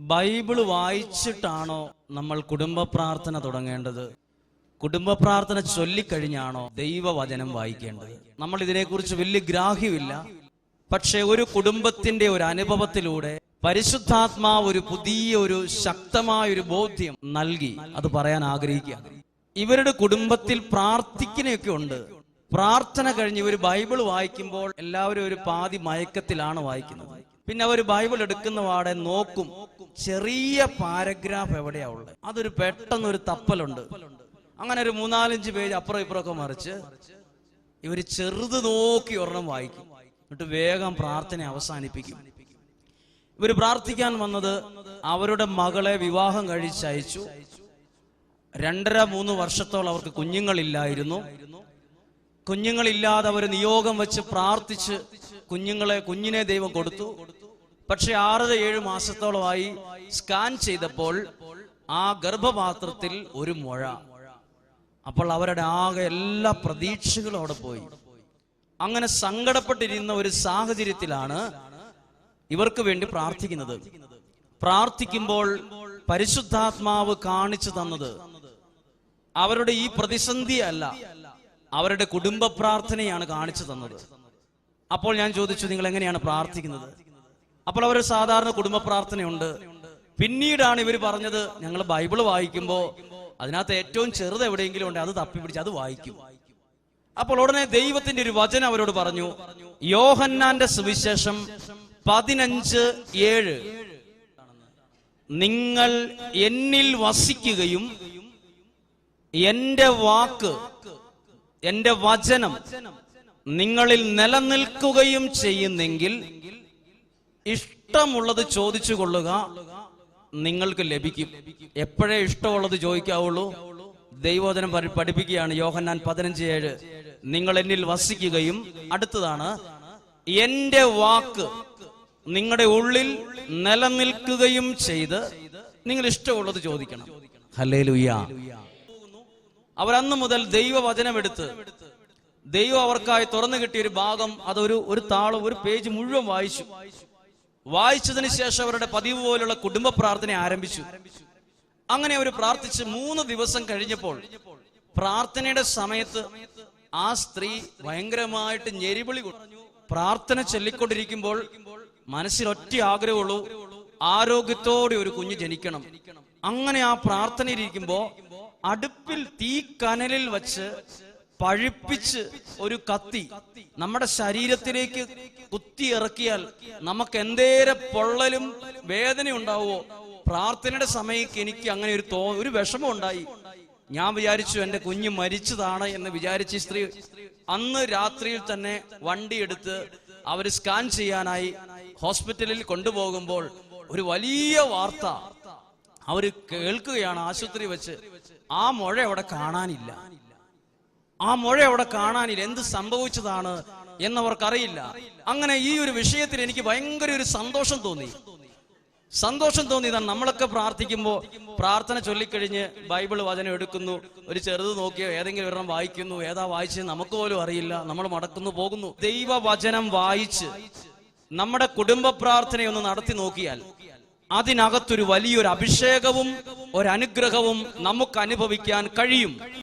Bible വായിച്ചിട്ടാണോ നമ്മൾ കുടുംബ പ്രാർത്ഥന തുടങ്ങേണ്ടത്? കുടുംബ പ്രാർത്ഥന ചൊല്ലിക്കഴിഞ്ഞാണോ ദൈവവചനം വായിക്കേണ്ടത്? നമ്മൾ ഇതിനെക്കുറിച്ച് വലിയ ഗ്രാഹ്യമില്ല. പക്ഷെ ഒരു കുടുംബത്തിന്റെ ഒരു അനുഭവത്തിലൂടെ പരിശുദ്ധാത്മാവ് ഒരു പുതിയ ഒരു ശക്തമായ ഒരു ബോധ്യം നൽകി അത് പറയാൻ ആഗ്രഹിക്കുക ഇവരുടെ കുടുംബത്തിൽ പ്രാർത്ഥിക്കുന്നയൊക്കെ ഉണ്ട്. പ്രാർത്ഥന കഴിഞ്ഞ് ഇവർ ബൈബിൾ വായിക്കുമ്പോൾ എല്ലാവരും ഒരു പാതി മയക്കത്തിലാണ് വായിക്കുന്നത്. പിന്നെ അവർ ബൈബിൾ എടുക്കുന്ന പാടെ നോക്കും ചെറിയ പാരഗ്രാഫ് എവിടെയാ ഉള്ളത്? അതൊരു പെട്ടെന്ന് ഒരു തപ്പലുണ്ട്. അങ്ങനെ ഒരു മൂന്നാലഞ്ച് പേജ് അപ്പുറം ഇപ്പുറമൊക്കെ മറിച്ച് ഇവർ ചെറുത് നോക്കി ഒരെണ്ണം വായിക്കും. എന്നിട്ട് വേഗം പ്രാർത്ഥന അവസാനിപ്പിക്കും. ഇവർ പ്രാർത്ഥിക്കാൻ വന്നത് അവരുടെ മകളെ വിവാഹം കഴിച്ചയച്ചു. രണ്ടര മൂന്ന് വർഷത്തോളം അവർക്ക് കുഞ്ഞുങ്ങളില്ലായിരുന്നു. കുഞ്ഞുങ്ങളില്ലാതെ അവർ നിയോഗം വെച്ച് പ്രാർത്ഥിച്ച് കുഞ്ഞുങ്ങളെ കുഞ്ഞിനെ ദൈവം കൊടുത്തു. പക്ഷെ ആറര ഏഴ് മാസത്തോളമായി സ്കാൻ ചെയ്തപ്പോൾ ആ ഗർഭപാത്രത്തിൽ ഒരു മുഴ. അപ്പോൾ അവരുടെ ആകെ എല്ലാ പ്രതീക്ഷകളും അവിടെ പോയി. അങ്ങനെ സങ്കടപ്പെട്ടിരുന്ന ഒരു സാഹചര്യത്തിലാണ് ഇവർക്ക് വേണ്ടി പ്രാർത്ഥിക്കുന്നത്. പ്രാർത്ഥിക്കുമ്പോൾ പരിശുദ്ധാത്മാവ് കാണിച്ചു തന്നത് അവരുടെ ഈ പ്രതിസന്ധി അല്ല അവരുടെ കുടുംബ പ്രാർത്ഥനയാണ് കാണിച്ചു തന്നത്. അപ്പോൾ ഞാൻ ചോദിച്ചു നിങ്ങൾ എങ്ങനെയാണ് പ്രാർത്ഥിക്കുന്നത്? അപ്പോൾ അവർ സാധാരണ കുടുംബ പ്രാർത്ഥനയുണ്ട്. പിന്നീടാണ് ഇവർ പറഞ്ഞത് ഞങ്ങൾ ബൈബിൾ വായിക്കുമ്പോൾ അതിനകത്ത് ഏറ്റവും ചെറുത് എവിടെയെങ്കിലും ഉണ്ട് അത് തപ്പി പിടിച്ച് അത് വായിക്കും. അപ്പോൾ ഉടനെ ദൈവത്തിന്റെ ഒരു വചനം അവരോട് പറഞ്ഞു യോഹന്നാന്റെ സുവിശേഷം പതിനഞ്ച് ഏഴ്. നിങ്ങൾ എന്നിൽ വസിക്കുകയും എന്റെ വാക്ക് എന്റെ വചനം നിങ്ങളിൽ നിലനിൽക്കുകയും ചെയ്യുന്നെങ്കിൽ ഇഷ്ടമുള്ളത് ചോദിച്ചു കൊള്ളുക നിങ്ങൾക്ക് ലഭിക്കും. എപ്പോഴേ ഇഷ്ടമുള്ളത് ചോദിക്കാവുള്ളൂ. ദൈവോധനം പഠി- പഠിപ്പിക്കുകയാണ് യോഹന്നാൻ പതിനഞ്ച് ഏഴ്. നിങ്ങൾ എന്നിൽ വസിക്കുകയും അടുത്തതാണ് എന്റെ വാക്ക് നിങ്ങളുടെ ഉള്ളിൽ നിലനിൽക്കുകയും ചെയ്ത് നിങ്ങൾ ഇഷ്ടമുള്ളത് ചോദിക്കണം. ഹലേ അവർ അന്ന് മുതൽ ദൈവവചനമെടുത്ത് ദൈവം അവർക്കായി തുറന്നു കിട്ടിയ ഒരു ഭാഗം അതൊരു ഒരു താളം ഒരു പേജ് മുഴുവൻ വായിച്ചു. വായിച്ചതിന് ശേഷം അവരുടെ പതിവ് പോലുള്ള കുടുംബ പ്രാർത്ഥന ആരംഭിച്ചു. അങ്ങനെ അവർ പ്രാർത്ഥിച്ച് മൂന്ന് ദിവസം കഴിഞ്ഞപ്പോൾ പ്രാർത്ഥനയുടെ സമയത്ത് ആ സ്ത്രീ ഭയങ്കരമായിട്ട് ഞെരിവിളി പ്രാർത്ഥന ചൊല്ലിക്കൊണ്ടിരിക്കുമ്പോൾ മനസ്സിൽ ഒറ്റ ആഗ്രഹമുള്ളൂ ആരോഗ്യത്തോടെ ഒരു കുഞ്ഞ് ജനിക്കണം. അങ്ങനെ ആ പ്രാർത്ഥനയിലിരിക്കുമ്പോ അടുപ്പിൽ തീ കനലിൽ വച്ച് പഴിപ്പിച്ച് ഒരു കത്തി നമ്മുടെ ശരീരത്തിലേക്ക് കുത്തി ഇറക്കിയാൽ നമുക്ക് എന്തേരെ പൊള്ളലും വേദന ഉണ്ടാവുമോ? പ്രാർത്ഥനയുടെ സമയത്ത് എനിക്ക് അങ്ങനെ ഒരു തോ ഒരു വിഷമം ഉണ്ടായി. ഞാൻ വിചാരിച്ചു എന്റെ കുഞ്ഞ് മരിച്ചതാണ് എന്ന് വിചാരിച്ച സ്ത്രീ അന്ന് രാത്രിയിൽ തന്നെ വണ്ടി എടുത്ത് അവർ സ്കാൻ ചെയ്യാനായി ഹോസ്പിറ്റലിൽ കൊണ്ടുപോകുമ്പോൾ ഒരു വലിയ വാർത്ത അവർ കേൾക്കുകയാണ് ആശുപത്രി വെച്ച്. ആ മുഴ അവിടെ കാണാനില്ല. ആ മുഴ അവിടെ കാണാനില്ല എന്ത് സംഭവിച്ചതാണ് എന്നവർക്കറിയില്ല. അങ്ങനെ ഈ ഒരു വിഷയത്തിൽ എനിക്ക് ഭയങ്കര ഒരു സന്തോഷം തോന്നി. സന്തോഷം തോന്നിയതാണ് നമ്മളൊക്കെ പ്രാർത്ഥിക്കുമ്പോൾ പ്രാർത്ഥന ചൊല്ലിക്കഴിഞ്ഞ് ബൈബിൾ വചനം എടുക്കുന്നു. ഒരു ചെറുത് നോക്കിയോ ഏതെങ്കിലും ഒരെണ്ണം വായിക്കുന്നു. ഏതാ വായിച്ചത് നമുക്ക് പോലും അറിയില്ല. നമ്മൾ മടക്കുന്നു പോകുന്നു. ദൈവവചനം വായിച്ച് നമ്മുടെ കുടുംബ പ്രാർത്ഥനയൊന്ന് നടത്തി നോക്കിയാൽ അതിനകത്തൊരു വലിയൊരു അഭിഷേകവും ഒരനുഗ്രഹവും നമുക്ക് അനുഭവിക്കാൻ കഴിയും.